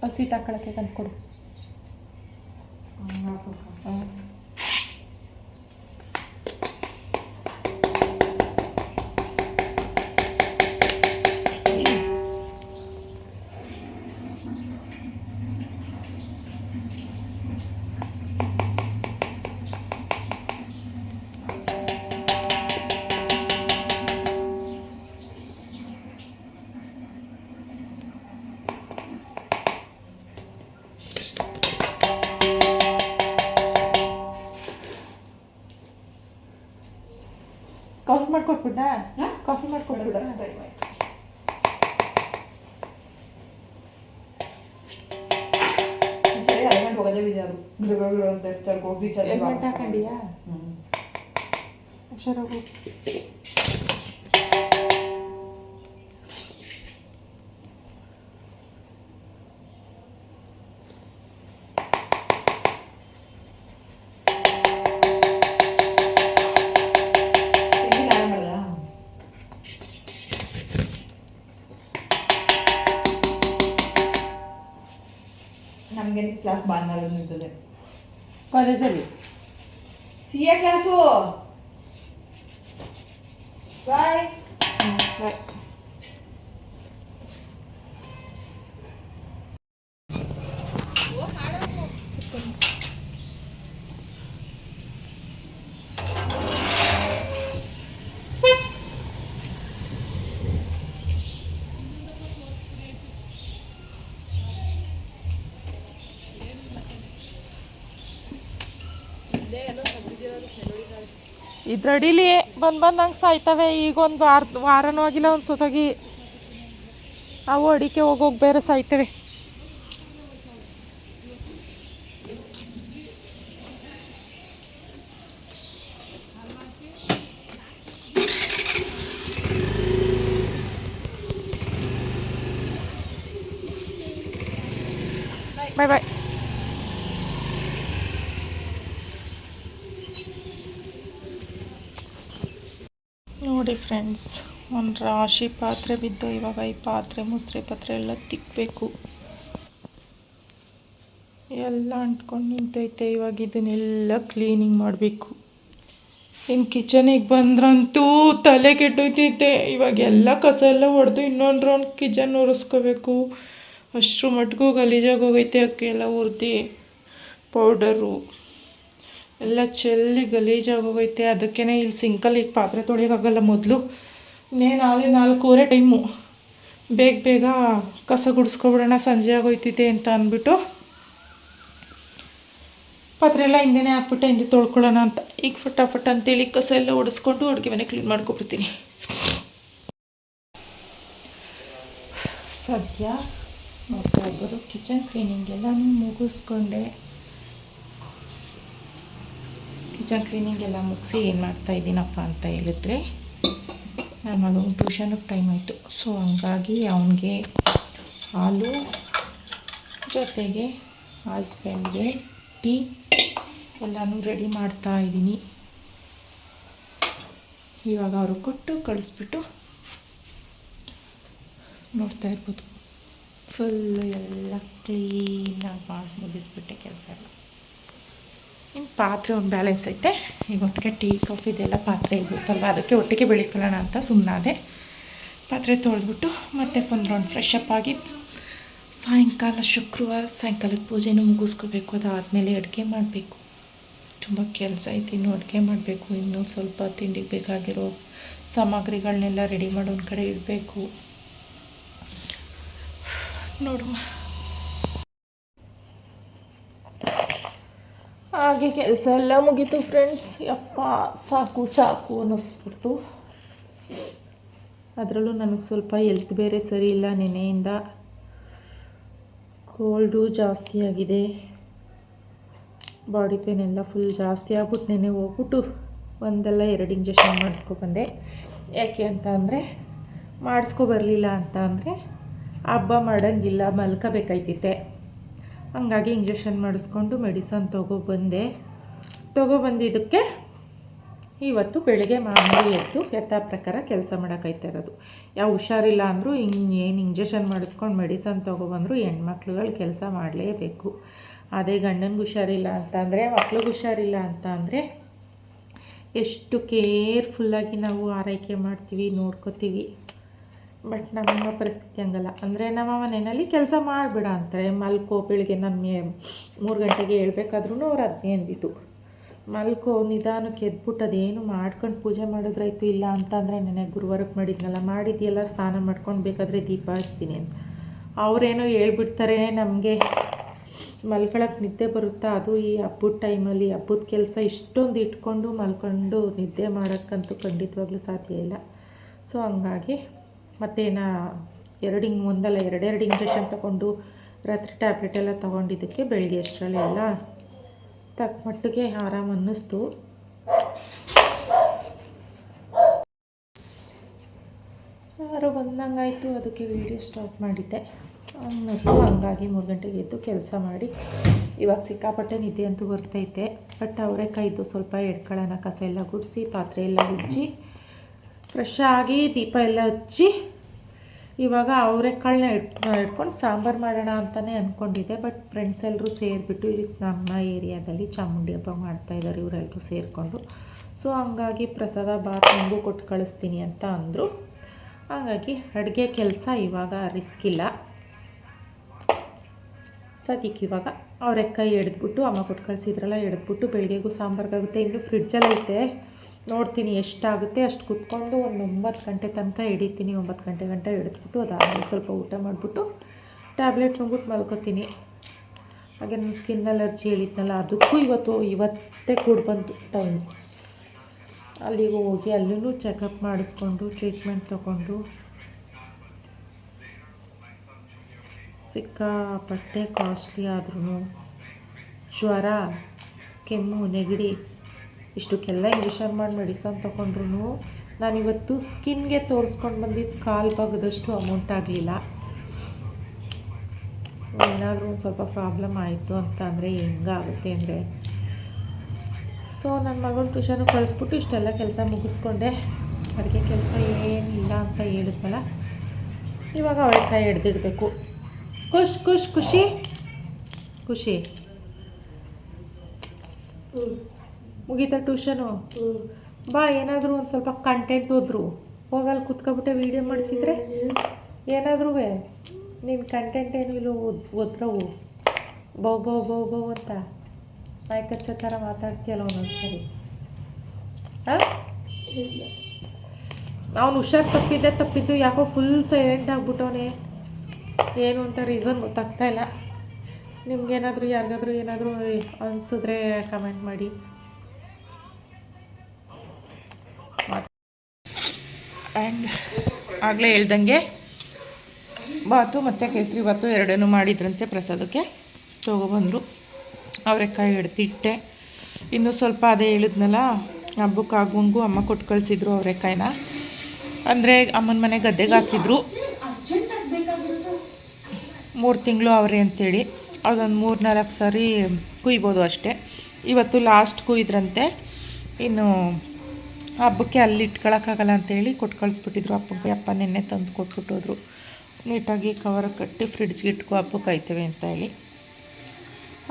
ಹಸಿ ತಾಕೊಳಕ್ಕೆ ತಂದು ಕೊಡು. ಹ್ಮ್. ಕಾಫಿ ಮಾಡ್ಕೊಟ್ಬಿಡ ಸರಿ ಅಲ್ಗಂಡು ಹೋಗೋದೇ ಬಿಜಾರು ಗಿಡಗಳು ಅಂತ ಇರ್ತಾರೆ ಗೋಬಿ ಹೆಲ್ಮೆಟ್ ಹಾಕೊಂಡಿಯಾ? ಹ್ಞೂ ಹುಷಾರಾಗು ಕ್ಲಾಸ್ ಭಾನುವಾರ ಇರ್ತದೆ ಕಾಲೇಜಲ್ಲಿ C A class bye bye ಇದ್ರಡಿಲಿ ಬಂದು ಬಂದಂಗೆ ಸಾಯ್ತವೆ. ಈಗ ಒಂದು ವಾರ ವಾರನೂ ಆಗಿಲ್ಲ, ಒಂದು ಸುತ್ತಾಗಿ ಅವು ಅಡಿಕೆ ಹೋಗೋಗಿ ಬೇರೆ ಸಾಯ್ತವೆ. ಫ್ರೆಂಡ್ಸ್ ಒಂದು ರಾಶಿ ಪಾತ್ರೆ ಬಿದ್ದು, ಇವಾಗ ಈ ಪಾತ್ರೆ, ಮುಸ್ರೆ ಪಾತ್ರೆ ಎಲ್ಲ ತಿಕ್ಕಬೇಕು ಎಲ್ಲ ಅಂಟ್ಕೊಂಡು ನಿಂತೈತೆ, ಇವಾಗ ಇದನ್ನೆಲ್ಲ ಕ್ಲೀನಿಂಗ್ ಮಾಡಬೇಕು. ಇನ್ನು ಕಿಚನಿಗೆ ಬಂದ್ರಂತೂ ತಲೆ ಕೆಟ್ಟೋಯ್ತೈತೆ. ಇವಾಗ ಎಲ್ಲ ಕಸ ಎಲ್ಲ ಹೊಡೆದು ಇನ್ನೊಂದು ರೌಂಡ್ ಕಿಚನ್ ಒರೆಸ್ಕೋಬೇಕು. ಅಷ್ಟರ ಮಟ್ಟಿಗೂ ಗಲೀಜಾಗಿ ಹೋಗೈತೆ ಅಕ್ಕಿ ಎಲ್ಲ ಉರ್ದು ಪೌಡರು ಎಲ್ಲ ಚೆಲ್ಲಿ ಗಲೀಜಾಗಿ ಹೋಗೈತೆ ಅದಕ್ಕೇ ಇಲ್ಲಿ ಸಿಂಕಲ್ಲಿ ಈಗ ಪಾತ್ರೆ ತೊಳೆಯೋಕ್ಕಾಗಲ್ಲ ಮೊದಲು. ಇನ್ನೇನು ನಾಳೆ ನಾಲ್ಕೂವರೆ ಟೈಮು. ಬೇಗ ಬೇಗ ಕಸ ಗುಡಿಸ್ಕೊಬಿಡೋಣ, ಸಂಜೆ ಆಗೋಯ್ತಿದೆ ಅಂತ ಅಂದ್ಬಿಟ್ಟು ಪಾತ್ರೆ ಎಲ್ಲ ಹಿಂದೆನೇ ಹಾಕ್ಬಿಟ್ಟೆ, ಹಿಂದೆ ತೊಳ್ಕೊಳ್ಳೋಣ ಅಂತ. ಈಗ ಫಟಾಫಟ್ ಅಂತೇಳಿ ಕಸ ಎಲ್ಲ ಒಡಿಸ್ಕೊಂಡು ಅಡುಗೆ ಮನೆ ಕ್ಲೀನ್ ಮಾಡ್ಕೊಬಿಡ್ತೀನಿ. ಸದ್ಯ ನೋಡ್ತಾ ಇರ್ಬೋದು ಕಿಚನ್ ಕ್ಲೀನಿಂಗ್ ಎಲ್ಲನೂ ಮುಗಿಸ್ಕೊಂಡೆ. ಕಿಚನ್ ಕ್ಲೀನಿಂಗ್ ಎಲ್ಲ ಮುಗಿಸಿ ಏನು ಮಾಡ್ತಾ ಇದ್ದೀನಪ್ಪ ಅಂತ ಹೇಳಿದ್ರೆ ನನ್ನ ಮಗನ ಟ್ಯೂಷನ್ಗೆ ಟೈಮ್ ಆಯಿತು. ಸೊ ಹಂಗಾಗಿ ಅವನಿಗೆ ಹಾಲು ಜೊತೆಗೆ ಹಸ್ಬೆಂಡ್ಗೆ ಟೀ ಎಲ್ಲನೂ ರೆಡಿ ಮಾಡ್ತಾ ಇದ್ದೀನಿ ಇವಾಗ ಅವರು ಕೊಟ್ಟು ಕಳಿಸ್ಬಿಟ್ಟು ನೋಡ್ತಾ ಇರ್ಬೋದು. ಫುಲ್ಲು ಎಲ್ಲ ಕ್ಲೀನಾಗಿ ಮಾಡಿ ಮುಗಿಸ್ಬಿಟ್ಟೆ ಕೆಲಸ ಎಲ್ಲ. ಇನ್ನು ಪಾತ್ರೆ ಒಂದು ಬ್ಯಾಲೆನ್ಸ್ ಐತೆ. ಈಗ ಒಟ್ಟಿಗೆ ಟೀ ಕಾಫಿದೆಲ್ಲ ಪಾತ್ರೆ ಇರುತ್ತಲ್ವ ಅದಕ್ಕೆ ಒಟ್ಟಿಗೆ ಬೆಳಿಕೊಳ್ಳೋಣ ಅಂತ ಸುಮ್ಮನಾದೆ ಪಾತ್ರೆ ತೊಳೆದ್ಬಿಟ್ಟು ಮತ್ತೆ ಫುಲ್ ರೌಂಡ್ ಫ್ರೆಶ್ ಅಪ್ ಆಗಿ ಸಾಯಂಕಾಲ, ಶುಕ್ರವಾರ ಸಾಯಂಕಾಲದ ಪೂಜೆನೂ ಮುಗಿಸ್ಕೋಬೇಕು. ಅದಾದಮೇಲೆ ಅಡುಗೆ ಮಾಡಬೇಕು. ತುಂಬ ಕೆಲಸ ಐತೆ, ಇನ್ನು ಅಡುಗೆ ಮಾಡಬೇಕು. ಇನ್ನೂ ಸ್ವಲ್ಪ ತಿಂಡಿಗೆ ಬೇಕಾಗಿರೋ ಸಾಮಗ್ರಿಗಳನ್ನೆಲ್ಲ ರೆಡಿ ಮಾಡೋ ಒಂದು ಕಡೆ ಇಡಬೇಕು. ನೋಡುವ ಹಾಗೆ ಕೆಲಸ ಎಲ್ಲ ಮುಗೀತು ಫ್ರೆಂಡ್ಸ್ ಯಪ್ಪ, ಸಾಕು ಸಾಕು ಅನ್ನಿಸ್ಬಿಡ್ತು. ಅದರಲ್ಲೂ ನನಗೆ ಸ್ವಲ್ಪ ಎಲ್ತ್ ಬೇರೆ ಸರಿ ಇಲ್ಲ ನೆನೆಯಿಂದ. ಕೋಲ್ಡು ಜಾಸ್ತಿ ಆಗಿದೆ. ಬಾಡಿ ಪೇನ್ ಎಲ್ಲ ಫುಲ್ ಜಾಸ್ತಿ ಆಗ್ಬಿಟ್ಟು ನೆನೆ ಹೋಗ್ಬಿಟ್ಟು ಒಂದಲ್ಲ ಎರಡು ಇಂಜೆಕ್ಷನ್ ಮಾಡಿಸ್ಕೊಬಂದೆ ಯಾಕೆ ಅಂತ ಅಂದರೆ ಮಾಡಿಸ್ಕೊಬರಲಿಲ್ಲ ಅಂತ ಅಂದರೆ ಹಬ್ಬ ಮಾಡೋಂಗಿಲ್ಲ ಮಲ್ಕೋಬೇಕಾಯ್ತಿತ್ತೆ ಹಂಗಾಗಿ ಇಂಜೆಕ್ಷನ್ ಮಾಡಿಸ್ಕೊಂಡು ಮೆಡಿಸನ್ ತೊಗೊಬಂದೆ ತೊಗೊಬಂದಿದ್ದಕ್ಕೆ ಇವತ್ತು ಬೆಳಗ್ಗೆ ಮಾಮೂಲಿ ಎದ್ದು ಯಥಾ ಪ್ರಕಾರ ಕೆಲಸ ಮಾಡೋಕ್ಕೈತಾ ಇರೋದು. ಯಾವ ಹುಷಾರಿಲ್ಲ ಅಂದರೂ ಹಿಂಗೆ ಏನು ಇಂಜೆಕ್ಷನ್ ಮಾಡಿಸ್ಕೊಂಡು ಮೆಡಿಸನ್ ತೊಗೊಬಂದ್ರು ಹೆಣ್ಮಕ್ಳುಗಳು ಕೆಲಸ ಮಾಡಲೇಬೇಕು. ಅದೇ ಗಂಡನಿಗೆ ಹುಷಾರಿಲ್ಲ ಅಂತಂದರೆ ಮಕ್ಳಿಗೆ ಹುಷಾರಿಲ್ಲ ಅಂತ ಅಂದರೆ ಎಷ್ಟು ಕೇರ್ಫುಲ್ಲಾಗಿ ನಾವು ಆರೈಕೆ ಮಾಡ್ತೀವಿ, ನೋಡ್ಕೋತೀವಿ. ಬಟ್ ನಮ್ಮ ಪರಿಸ್ಥಿತಿ ಹಂಗಲ್ಲ. ಅಂದರೆ ನಮ್ಮ ಮನೆಯಲ್ಲಿ ಕೆಲಸ ಮಾಡಿಬಿಡ ಅಂತಾರೆ. ಮಲ್ಕೋ, ಬೆಳಿಗ್ಗೆ ನಾನು ಮೂರು ಗಂಟೆಗೆ ಹೇಳ್ಬೇಕಾದ್ರೂ ಅವ್ರು ಅದನ್ನೇ ಅಂದಿದ್ದು. ಮಲ್ಕೋ, ನಿಧಾನಕ್ಕೆ ಎದ್ಬಿಟ್ಟು ಅದೇನು ಮಾಡ್ಕೊಂಡು ಪೂಜೆ ಮಾಡಿದ್ರಾಯ್ತು ಇಲ್ಲ ಅಂತಂದರೆ ನೆನೆ ಗುರುವಾರಕ್ಕೆ ಮಾಡಿದ್ನಲ್ಲ, ಮಾಡಿದ್ಯಲ್ಲ, ಸ್ನಾನ ಮಾಡ್ಕೊಂಡು ಬೇಕಾದರೆ ದೀಪ ಹಚ್ತೀನಿ ಅಂತ. ಅವರೇನೋ ಹೇಳ್ಬಿಡ್ತಾರೆ, ನಮಗೆ ಮಲ್ಕೊಳಕ್ಕೆ ನಿದ್ದೆ ಬರುತ್ತಾ? ಅದು ಈ ಹಬ್ಬದ ಟೈಮಲ್ಲಿ ಹಬ್ಬದ ಕೆಲಸ ಇಷ್ಟೊಂದು ಇಟ್ಕೊಂಡು ಮಲ್ಕೊಂಡು ನಿದ್ದೆ ಮಾಡೋಕ್ಕಂತೂ ಖಂಡಿತವಾಗ್ಲೂ ಸಾಧ್ಯ ಇಲ್ಲ. ಸೊ ಹಂಗಾಗಿ ಮತ್ತೇನ ಎರಡು ಹಿಂಗೆ ಒಂದಲ್ಲ ಎರಡೆರಡು ಇಂಜೆಕ್ಷನ್ ತಗೊಂಡು ರಾತ್ರಿ ಟ್ಯಾಬ್ಲೆಟ್ ಎಲ್ಲ ತೊಗೊಂಡಿದ್ದಕ್ಕೆ ಬೆಳಿಗ್ಗೆ ಅಷ್ಟರಲ್ಲಿ ಎಲ್ಲ ತಕ್ಕ ಮಟ್ಟಿಗೆ ಆರಾಮ ಅನ್ನಿಸ್ತು. ಯಾರು ಬಂದಂಗಾಯಿತು, ಅದಕ್ಕೆ ವೀಡಿಯೋ ಸ್ಟಾಪ್ ಮಾಡಿದ್ದೆ. ಅನ್ನಿಸ್ತು, ಹಂಗಾಗಿ ಮೂರು ಗಂಟೆಗೆ ಎದ್ದು ಕೆಲಸ ಮಾಡಿ. ಇವಾಗ ಸಿಕ್ಕಾಪಟ್ಟೆ ನಿದ್ದೆ ಅಂತೂ ಬರ್ತೈತೆ. ಬಟ್ ಅವರೇಕಾಯ್ದು ಸ್ವಲ್ಪ ಎಡ್ಕೊಳ್ಳೋಣ ಕಸ ಎಲ್ಲ ಗುಡಿಸಿ, ಪಾತ್ರೆ ಎಲ್ಲ ಉಜ್ಜಿ ಫ್ರೆಶ್ ಆಗಿ ದೀಪ ಎಲ್ಲ ಹಚ್ಚಿ ಇವಾಗ ಅವರೆಕಾಳನ್ನ ಇಟ್, ಇಟ್ಕೊಂಡು ಸಾಂಬಾರು ಮಾಡೋಣ ಅಂತಲೇ ಅಂದ್ಕೊಂಡಿದ್ದೆ ಬಟ್ ಫ್ರೆಂಡ್ಸ್ ಎಲ್ಲರೂ ಸೇರಿಬಿಟ್ಟು ಇಲ್ಲಿ ನಮ್ಮ ಏರಿಯಾದಲ್ಲಿ ಚಾಮುಂಡಿ ಹಬ್ಬ ಮಾಡ್ತಾಯಿದ್ದಾರೆ ಇವರೆಲ್ಲರೂ ಸೇರಿಕೊಂಡು. ಸೊ ಹಂಗಾಗಿ ಪ್ರಸಾದ ಬಾತ್ ನಿಮಗೂ ಕೊಟ್ಟು ಕಳಿಸ್ತೀನಿ ಅಂತ ಅಂದರು. ಹಾಗಾಗಿ ಅಡುಗೆ ಕೆಲಸ ಇವಾಗ ರಿಸ್ಕ್ ಇಲ್ಲ ಸದ್ಯಕ್ಕೆ ಇವಾಗ ಅವರೆಕಾಯಿ ಎಡ್ದ್ಬಿಟ್ಟು, ಅಮ್ಮ ಕೊಟ್ಟು ಕಳಿಸಿದ್ರಲ್ಲ, ಎಡ್ದ್ಬಿಟ್ಟು ಬೆಳಗ್ಗೆಗೂ ಸಾಂಬಾರ್ಗಾಗುತ್ತೆ. ಇನ್ನು ಫ್ರಿಡ್ಜಲ್ಲಿ ಐತೆ ನೋಡ್ತೀನಿ ಎಷ್ಟಾಗುತ್ತೆ. ಅಷ್ಟು ಕುತ್ಕೊಂಡು ಒಂದು ಒಂಬತ್ತು ಗಂಟೆ ತನಕ ಹಿಡಿತೀನಿ ಒಂಬತ್ತು ಗಂಟೆ ಗಂಟೆ ಹಿಡಿದ್ಬಿಟ್ಟು ಅದಾದಮೇಲೆ ಸ್ವಲ್ಪ ಊಟ ಮಾಡಿಬಿಟ್ಟು ಟ್ಯಾಬ್ಲೆಟ್ ನುಂಗ್ಬಿಟ್ಟು ಮಲ್ಕೋತೀನಿ. ಹಾಗೆ ನನ್ನ ಸ್ಕಿನ್ ಅಲರ್ಜಿ ಹೇಳಿದ್ನಲ್ಲ, ಅದಕ್ಕೂ ಇವತ್ತು, ಇವತ್ತೇ ಕೂಡ ಬಂತು ಟೈಮ್. ಅಲ್ಲಿಗೆ ಹೋಗಿ ಅಲ್ಲೂ ಚೆಕಪ್ ಮಾಡಿಸ್ಕೊಂಡು, ಟ್ರೀಟ್ಮೆಂಟ್ ತೊಗೊಂಡು ಸಿಕ್ಕಾಪಟ್ಟೆ ಕಾಸ್ಟ್ಲಿ ಆದ್ರೂ ಜ್ವರ, ಕೆಮ್ಮು, ನೆಗಡಿ ಇಷ್ಟಕ್ಕೆಲ್ಲ ಇಂಜೆಕ್ಷನ್ ಮಾಡಿ ಮೆಡಿಸನ್ ತೊಗೊಂಡ್ರು ನಾನಿವತ್ತು ಸ್ಕಿನ್ಗೆ ತೋರಿಸ್ಕೊಂಡು ಬಂದಿದ್ದು ಕಾಲು ಭಾಗದಷ್ಟು ಅಮೌಂಟ್ ಆಗಲಿಲ್ಲ. ಏನಾದರೂ ಒಂದು ಸ್ವಲ್ಪ ಪ್ರಾಬ್ಲಮ್ ಆಯಿತು ಅಂತ ಅಂದರೆ ಹೆಂಗಾಗುತ್ತೆ ಅಂದರೆ. ಸೊ ನನ್ನ ಮಗಳು ಟ್ಯೂಷನ್ಗೆ ಕಳಿಸ್ಬಿಟ್ಟು ಇಷ್ಟೆಲ್ಲ ಕೆಲಸ ಮುಗಿಸ್ಕೊಂಡೆ. ಅಡುಗೆ ಕೆಲಸ ಏನಿಲ್ಲ ಅಂತ ಹೇಳಿದ್ವಲ್ಲ ಇವಾಗ ಅವಳೆಕಾಯಿ ಹಿಡ್ದಿಡ್ಬೇಕು ಖುಷ್ ಖುಷ್, ಖುಷಿ. ಖುಷಿ. ಮುಗೀತಾ ಟ್ಯೂಷನು ಬಾ, ಏನಾದರೂ ಒಂದು ಸ್ವಲ್ಪ ಕಂಟೆಂಟ್ ಹೋದ್ರು ಹೋಗಲ್ಲಿ ಕುತ್ಕೊಬಿಟ್ಟೆ ವೀಡಿಯೋ ಮಾಡ್ತಿದ್ರೆ? ಏನಾದ್ರೂ ನಿನ್ನ ಕಂಟೆಂಟ್ ಏನು ಇಲ್ಲ ಓದ್, ಓದ್ರವು? ಬೌ ಬೌ ಬೌ ಬೌ ಅಂತ. ನಾಯ್ಕಚ್ಚ ಥರ ಮಾತಾಡ್ತೀಯಲ್ಲ ಒಂದೊಂದು ಸರಿ. ಹಾಂ? ಅವ್ನು ಹುಷಾರು ತಪ್ಪಿದ್ದೆ, ತಪ್ಪಿದ್ದು ಯಾಕೋ ಫುಲ್ ಸೈಲೆಂಟ್ ಆಗಿಬಿಟ್ಟವನೇ. ಏನು ಅಂತ ರೀಸನ್ ಗೊತ್ತಾಗ್ತಾ ಇಲ್ಲ. ನಿಮ್ಗೇನಾದರೂ ಯಾರಿಗಾದ್ರೂ ಏನಾದರೂ ಅನಿಸಿದ್ರೆ ಕಮೆಂಟ್ ಮಾಡಿ. ಆ್ಯಂಡ್ ಆಗಲೇ ಹೇಳ್ದಂಗೆ ಬಾತು ಮತ್ತು ಕೇಸರಿ ಬಾತು ಎರಡನ್ನೂ ಮಾಡಿದ್ರಂತೆ ಪ್ರಸಾದಕ್ಕೆ. ತೊಗೊಬಂದರು ಅವರೆಕಾಯಿ ಹಿಡ್ದಿಟ್ಟೆ ಇನ್ನೂ ಸ್ವಲ್ಪ ಅದೇ ಹೇಳಿದ್ನಲ್ಲ, ಹಬ್ಬಕ್ಕೆ ಆಗುವಂಗೂ ಅಮ್ಮ ಕೊಟ್ಟು ಕಳಿಸಿದ್ರು ಅವರೆಕಾಯಿನ. ಅಂದರೆ ಅಮ್ಮನ ಮನೆ ಗದ್ದೆಗೆ ಹಾಕಿದ್ರು. ಮೂರು ತಿಂಗಳು ಅವರೇ ಅಂಥೇಳಿ ಅದೊಂದು ಮೂರು ನಾಲ್ಕು ಸಾರಿ ಕುಯ್ಬೋದು ಅಷ್ಟೇ. ಇವತ್ತು ಲಾಸ್ಟ್ ಕುಯ್ದ್ರಂತೆ. ಇನ್ನು ಹಬ್ಬಕ್ಕೆ ಅಲ್ಲಿ ಇಟ್ಕೊಳಕ್ಕಾಗಲ್ಲ ಅಂತೇಳಿ ಕೊಟ್ಟು ಕಳಿಸ್ಬಿಟ್ಟಿದ್ರು. ಅಪ್ಪಗೆ, ಅಪ್ಪ, ನಿನ್ನೆ ತಂದು ಕೊಟ್ಬಿಟ್ಟೋದ್ರು. ನೀಟಾಗಿ ಕವರ್ ಕಟ್ಟಿ ಫ್ರಿಡ್ಜ್ಗೆ ಇಟ್ಕೊ ಹಬ್ಬಕ್ಕೆ ಕಾಯ್ತೇವೆ ಅಂತ ಹೇಳಿ.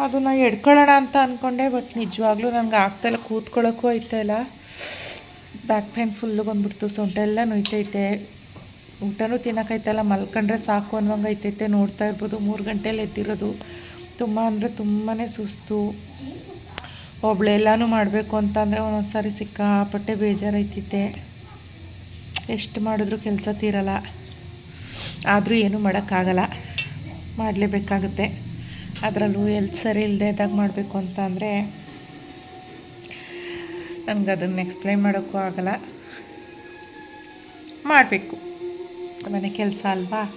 ಅದನ್ನ ಎಡ್ಕೊಳ್ಳೋಣ ಅಂತ ಅಂದ್ಕೊಂಡೆ ಬಟ್ ನಿಜವಾಗ್ಲೂ ನನಗೆ ಆಗ್ತಾಯಿಲ್ಲ ಕೂತ್ಕೊಳ್ಳೋಕ್ಕೂ ಆಯ್ತಾಯಿಲ್ಲ ಬ್ಯಾಕ್ ಪೇನ್ ಫುಲ್ಲು ಬಂದ್ಬಿಡ್ತು ಸೊಂಟ ಎಲ್ಲ ನೋಯ್ತೈತೆ. ಊಟನೂ ತಿನ್ನೋಕೈತಲ್ಲ ಮಲ್ಕೊಂಡ್ರೆ ಸಾಕು ಅನ್ನೋಂಗೆ ಐತೈತೆ ನೋಡ್ತಾ ಇರ್ಬೋದು, ಮೂರು ಗಂಟೆಯಲ್ಲಿ ಎದ್ದಿರೋದು. ತುಂಬ ಅಂದರೆ ತುಂಬಾ ಸುಸ್ತು. ಒಬ್ಳು ಎಲ್ಲನೂ ಮಾಡಬೇಕು ಅಂತಂದರೆ ಒಂದೊಂದು ಸಾರಿ ಸಿಕ್ಕಾಪಟ್ಟೆ ಬೇಜಾರೈತಿದ್ದೆ ಎಷ್ಟು ಮಾಡಿದ್ರು ಕೆಲಸ ತೀರಲ್ಲ. ಆದರೂ ಏನೂ ಮಾಡೋಕ್ಕಾಗಲ್ಲ. ಮಾಡಲೇಬೇಕಾಗುತ್ತೆ. ಅದರಲ್ಲೂ ಎಲ್ಲಿ ಸರಿ ಇಲ್ಲದೆ ಇದ್ದಾಗ ಮಾಡಬೇಕು ಅಂತ ನನಗೆ ಅದನ್ನು ಎಕ್ಸ್ಪ್ಲೈನ್ ಮಾಡೋಕ್ಕೂ ಆಗಲ್ಲ. ಮಾಡಬೇಕು. ಮನೆ ಕೆಲಸ ಅಲ್ವಾ?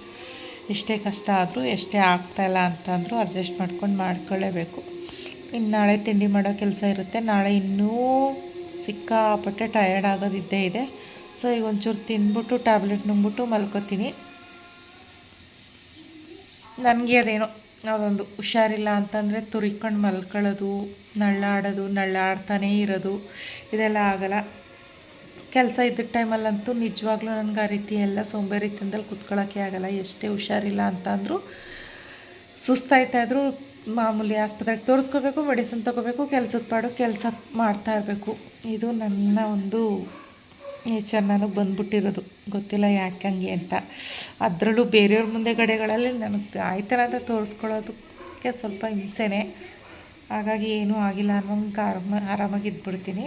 ಎಷ್ಟೇ ಕಷ್ಟ ಆದರೂ ಎಷ್ಟೇ ಆಗ್ತಾಯಿಲ್ಲ ಅಂತಂದರೂ ಅಡ್ಜಸ್ಟ್ ಮಾಡ್ಕೊಂಡು ಮಾಡ್ಕೊಳ್ಳೇಬೇಕು. ಇನ್ನು ನಾಳೆ ತಿಂಡಿ ಮಾಡೋ ಕೆಲಸ ಇರುತ್ತೆ. ನಾಳೆ ಇನ್ನೂ ಸಿಕ್ಕಾಪಟ್ಟೆ ಟಯರ್ಡ್ ಆಗೋದಿದ್ದೇ ಇದೆ. ಸೊ ಈಗ ಒಂಚೂರು ತಿಂದ್ಬಿಟ್ಟು ಟ್ಯಾಬ್ಲೆಟ್ ನುಂಗ್ಬಿಟ್ಟು ಮಲ್ಕೋತೀನಿ. ನನಗೆ ಅದೇನೋ ಅದೊಂದು ಹುಷಾರಿಲ್ಲ ಅಂತಂದರೆ ತುರಿಕೊಂಡು ಮಲ್ಕೊಳ್ಳೋದು, ನಳ್ಳಾಡೋದು, ನಳ್ಳಾಡ್ತಾನೇ ಇರೋದು, ಇದೆಲ್ಲ ಆಗಲ್ಲ. ಕೆಲಸ ಇದ್ದ ಟೈಮಲ್ಲಂತೂ ನಿಜವಾಗ್ಲೂ ನನಗೆ ಆ ರೀತಿ ಎಲ್ಲ ಸೋಂಬೇರಿತನದಲ್ಲಿ ಕುತ್ಕೊಳ್ಳೋಕ್ಕೆ ಆಗಲ್ಲ. ಎಷ್ಟೇ ಹುಷಾರಿಲ್ಲ ಅಂತಂದರೂ ಸುಸ್ತಾಯ್ತಾ ಇದ್ರೂ ಮಾಮೂಲಿ ಆಸ್ಪತ್ರೆಗೆ ತೋರಿಸ್ಕೋಬೇಕು, ಮೆಡಿಸಿನ್ ತೊಗೋಬೇಕು, ಕೆಲಸದ ಪಾಡು ಕೆಲಸ ಮಾಡ್ತಾ ಇರಬೇಕು. ಇದು ನನ್ನ ಒಂದು ನೇಚರ್ ನನಗೆ ಬಂದ್ಬಿಟ್ಟಿರೋದು. ಗೊತ್ತಿಲ್ಲ ಯಾಕೆ ಹಂಗೆ ಅಂತ. ಅದರಲ್ಲೂ ಬೇರೆಯವ್ರ ಮುಂದೆ ಕಡೆಗಳಲ್ಲಿ ನನಗೆ ಆಯ್ತಲ್ಲ ಅಂತ ತೋರಿಸ್ಕೊಳ್ಳೋದಕ್ಕೆ ಸ್ವಲ್ಪ ಹಿಂಸೆನೇ. ಹಾಗಾಗಿ ಏನೂ ಆಗಿಲ್ಲ ಅನ್ನೋಂಗೆ ಆರಾಮ, ಆರಾಮಾಗಿ ಇದ್ಬಿಡ್ತೀನಿ.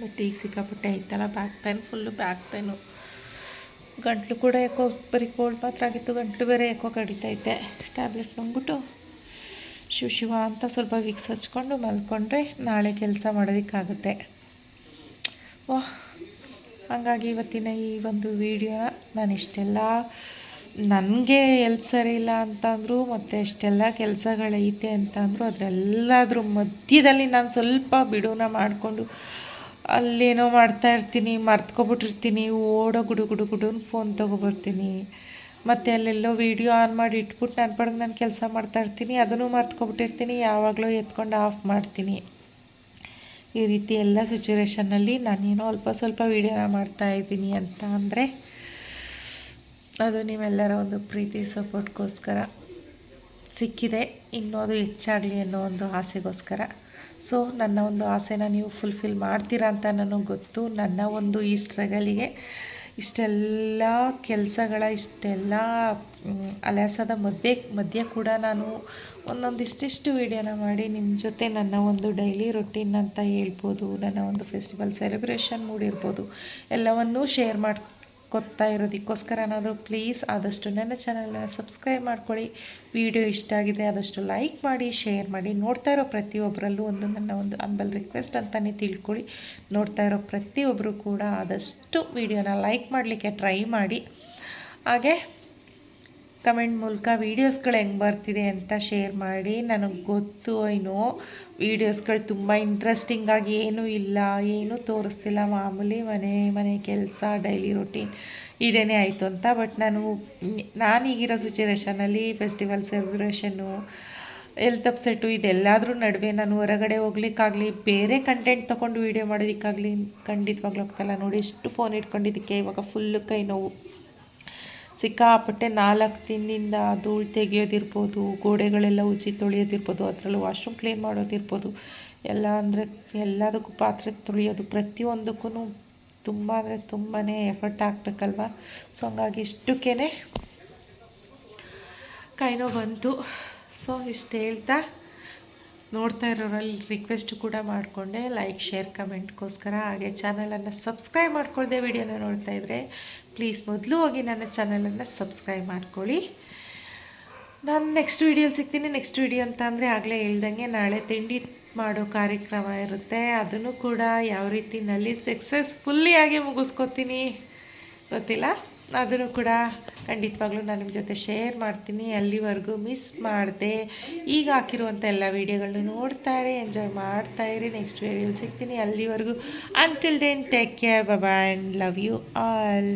ಬಟ್ ಈಗ ಸಿಕ್ಕಾಪಟ್ಟೆ ಐತಲ್ಲ back pain full back pain ಗಂಟ್ಲು ಕೂಡ ಯಾಕೋ ಬರೀ ಕೋಲ್ಡ್ ಮಾತ್ರ ಆಗಿತ್ತು, ಗಂಟ್ಲು ಬೇರೆ ಯಾಕೋ ಕಡಿತೈತೆ. ಟ್ಯಾಬ್ಲೆಟ್ ನುಂಗ್ಬಿಟ್ಟು ಶಿವ ಶಿವ ಅಂತ ಸ್ವಲ್ಪ ವಿಕ್ಸ್ ಹಚ್ಕೊಂಡು ಮಲ್ಕೊಂಡ್ರೆ ನಾಳೆ ಕೆಲಸ ಮಾಡೋದಕ್ಕಾಗುತ್ತೆ. ವಾಹ್, ಹಾಗಾಗಿ ಇವತ್ತಿನ ಈ ಒಂದು ವಿಡಿಯೋನ ನಾನು ಇಷ್ಟೆಲ್ಲ ನನಗೆ ಎಲ್ಲಿ ಸರಿ ಇಲ್ಲ ಅಂತಂದರೂ ಮತ್ತು ಇಷ್ಟೆಲ್ಲ ಕೆಲಸಗಳೈತೆ ಅಂತಂದರು ಅದರೆಲ್ಲದ್ರ ಮಧ್ಯದಲ್ಲಿ ನಾನು ಸ್ವಲ್ಪ ಬಿಡುವನ ಮಾಡಿಕೊಂಡು ಅಲ್ಲೇನೋ ಮಾಡ್ತಾ ಇರ್ತೀನಿ, ಮರ್ತ್ಕೊಬಿಟ್ಟಿರ್ತೀನಿ, ಓಡೋ ಗುಡು ಗುಡು ಗುಡು ಫೋನ್ ತೊಗೊಬರ್ತೀನಿ. ಮತ್ತು ಅಲ್ಲೆಲ್ಲೋ ವೀಡಿಯೋ ಆನ್ ಮಾಡಿ ಇಟ್ಬಿಟ್ಟು ನನ್ನ ಪಡೆದು ನಾನು ಕೆಲಸ ಮಾಡ್ತಾ ಇರ್ತೀನಿ, ಅದನ್ನು ಮರ್ತ್ಕೊಬಿಟ್ಟಿರ್ತೀನಿ, ಯಾವಾಗಲೂ ಎತ್ಕೊಂಡು ಆಫ್ ಮಾಡ್ತೀನಿ. ಈ ರೀತಿ ಎಲ್ಲ ಸಿಚುವೇಷನ್ನಲ್ಲಿ ನಾನೇನೋ ಅಲ್ಪ ಸ್ವಲ್ಪ ವೀಡಿಯೋನ ಮಾಡ್ತಾ ಇದ್ದೀನಿ ಅಂತ ಅಂದರೆ, ಅದು ನೀವೆಲ್ಲರ ಒಂದು ಪ್ರೀತಿ, ಸಪೋರ್ಟ್ಗೋಸ್ಕರ ಸಿಕ್ಕಿದೆ. ಇನ್ನೂ ಅದು ಹೆಚ್ಚಾಗಲಿ ಅನ್ನೋ ಒಂದು ಆಸೆಗೋಸ್ಕರ. ಸೊ ನನ್ನ ಒಂದು ಆಸೆನ ನೀವು ಫುಲ್ಫಿಲ್ ಮಾಡ್ತೀರಾ ಅಂತ ನನಗೆ ಗೊತ್ತು. ನನ್ನ ಒಂದು ಈ ಸ್ಟ್ರಗಲಿಗೆ ಇಷ್ಟೆಲ್ಲ ಕೆಲಸಗಳ, ಇಷ್ಟೆಲ್ಲ ಅಲಸದ ಮಧ್ಯೆ ಮಧ್ಯೆ ಕೂಡ ನಾನು ಒಂದೊಂದಿಷ್ಟಿಷ್ಟು ವೀಡಿಯೋನ ಮಾಡಿ ನಿಮ್ಮ ಜೊತೆ ನನ್ನ ಒಂದು ಡೈಲಿ ರೊಟೀನ್ ಅಂತ ಹೇಳ್ಬೋದು, ನನ್ನ ಒಂದು ಫೆಸ್ಟಿವಲ್ ಸೆಲೆಬ್ರೇಷನ್ ಮೂಡಿರ್ಬೋದು, ಎಲ್ಲವನ್ನೂ ಶೇರ್ ಮಾಡ್ಕೊತಾ ಇರೋದಕ್ಕೋಸ್ಕರನಾದರೂ ಪ್ಲೀಸ್ ಆದಷ್ಟು ನನ್ನ ಚಾನಲ್ನ ಸಬ್ಸ್ಕ್ರೈಬ್ ಮಾಡ್ಕೊಳ್ಳಿ. ವಿಡಿಯೋ ಇಷ್ಟ ಆಗಿದೆ ಆದಷ್ಟು ಲೈಕ್ ಮಾಡಿ ಶೇರ್ ಮಾಡಿ. ನೋಡ್ತಾ ಇರೋ ಪ್ರತಿಯೊಬ್ಬರಲ್ಲೂ ಒಂದು ನನ್ನ ಒಂದು ಅಂಬಲ್ ರಿಕ್ವೆಸ್ಟ್ ಅಂತಲೇ ತಿಳ್ಕೊಳ್ಳಿ. ನೋಡ್ತಾ ಇರೋ ಪ್ರತಿಯೊಬ್ಬರು ಕೂಡ ಆದಷ್ಟು ವಿಡಿಯೋನ ಲೈಕ್ ಮಾಡಲಿಕ್ಕೆ ಟ್ರೈ ಮಾಡಿ. ಹಾಗೆ ಕಮೆಂಟ್ ಮೂಲಕ ವೀಡಿಯೋಸ್ಗಳು ಹೆಂಗೆ ಬರ್ತಿದೆ ಅಂತ ಶೇರ್ ಮಾಡಿ. ನನಗೆ ಗೊತ್ತು ಏನೋ ವೀಡಿಯೋಸ್ಗಳು ತುಂಬ ಇಂಟ್ರೆಸ್ಟಿಂಗಾಗಿ ಏನೂ ಇಲ್ಲ, ಏನೂ ತೋರಿಸ್ತಿಲ್ಲ. ಮಾಮೂಲಿ ಮನೆ ಮನೆ ಕೆಲಸ ಡೈಲಿ ರೊಟೀನ್ ಇದೇನೇ ಆಯಿತು ಅಂತ. ಬಟ್ ನಾನು, ನಾನೀಗಿರೋ ಸಿಚುವೇಷನಲ್ಲಿ ಫೆಸ್ಟಿವಲ್ ಸೆಲೆಬ್ರೇಷನ್ನು ಎಲ್ತ್ ಅಪ್ಸೆಟ್ಟು ಇದೆಲ್ಲಾದರೂ ನಡುವೆ ನಾನು ಹೊರಗಡೆ ಹೋಗ್ಲಿಕ್ಕಾಗಲಿ, ಬೇರೆ ಕಂಟೆಂಟ್ ತೊಗೊಂಡು ವೀಡಿಯೋ ಮಾಡೋದಕ್ಕಾಗಲಿ ಖಂಡಿತವಾಗ್ಲೂ ನೋಡಿ ಎಷ್ಟು ಫೋನ್ ಇಟ್ಕೊಂಡಿದ್ದಕ್ಕೆ ಇವಾಗ ಫುಲ್ಲು ಕೈ ನೋವು. ಸಿಕ್ಕಾಪಟ್ಟೆ ನಾಲ್ಕು ದಿನದಿಂದ ಧೂಳು ತೆಗೆಯೋದಿರ್ಬೋದು, ಗೋಡೆಗಳೆಲ್ಲ ಉಜ್ಜಿ ತೊಳೆಯೋದಿರ್ಬೋದು, ಅದರಲ್ಲೂ ವಾಶ್ರೂಮ್ ಕ್ಲೀನ್ ಮಾಡೋದಿರ್ಬೋದು. ಎಲ್ಲ ಅಂದರೆ ಎಲ್ಲದಕ್ಕೂ ಪಾತ್ರೆ ತೊಳೆಯೋದು ಪ್ರತಿಯೊಂದಕ್ಕೂ ತುಂಬ ಅಂದರೆ ತುಂಬಾ ಎಫರ್ಟ್ ಹಾಕ್ಬೇಕಲ್ವ ಸೊ, ಹಂಗಾಗಿ ಇಷ್ಟಕ್ಕೇ ಕೈನೋ ಬಂತು. ಸೊ, ಇಷ್ಟು ಹೇಳ್ತಾ ನೋಡ್ತಾ ಇರೋರಲ್ಲಿ ರಿಕ್ವೆಸ್ಟ್ ಕೂಡ ಮಾಡಿಕೊಂಡೆ. ಲೈಕ್ ಶೇರ್ ಕಮೆಂಟ್ಗೋಸ್ಕರ ಹಾಗೆ ಚಾನಲನ್ನು ಸಬ್ಸ್ಕ್ರೈಬ್ ಮಾಡ್ಕೊಳ್ದೆ ವಿಡಿಯೋನ ನೋಡ್ತಾಯಿದ್ರೆ ಪ್ಲೀಸ್ ಮೊದಲು ಹೋಗಿ ನನ್ನ ಚಾನಲನ್ನು ಸಬ್ಸ್ಕ್ರೈಬ್ ಮಾಡ್ಕೊಳ್ಳಿ. ನಾನು ನೆಕ್ಸ್ಟ್ ವೀಡಿಯೋಲಿ ಸಿಗ್ತೀನಿ. ನೆಕ್ಸ್ಟ್ ವೀಡಿಯೋ ಅಂತ ಅಂದರೆ ಆಗಲೇ ಹೇಳ್ದಂಗೆ ನಾಳೆ ತಿಂಡಿ ಮಾಡೋ ಕಾರ್ಯಕ್ರಮ ಇರುತ್ತೆ. ಅದನ್ನು ಕೂಡ ಯಾವ ರೀತಿನಲ್ಲಿ ಸಕ್ಸಸ್ಫುಲ್ಲಿಯಾಗಿ ಮುಗಿಸ್ಕೊತೀನಿ. ಗೊತ್ತಿಲ್ಲ? ಅದನ್ನು ಕೂಡ ಖಂಡಿತವಾಗ್ಲೂ ನಾನು ನಿಮ್ಮ ಜೊತೆ ಶೇರ್ ಮಾಡ್ತೀನಿ. ಅಲ್ಲಿವರೆಗೂ ಮಿಸ್ ಮಾಡಿದೆ. ಈಗ ಹಾಕಿರುವಂಥ ಎಲ್ಲ ವೀಡಿಯೋಗಳನ್ನ ನೋಡ್ತಾ ಇರಿ. ಎಂಜಾಯ್ ಮಾಡ್ತಾ ಇರಿ. ನೆಕ್ಸ್ಟ್ ವೀಡಿಯೋಲಿ ಸಿಗ್ತೀನಿ. ಅಲ್ಲಿವರೆಗೂ until then take care bye and love you all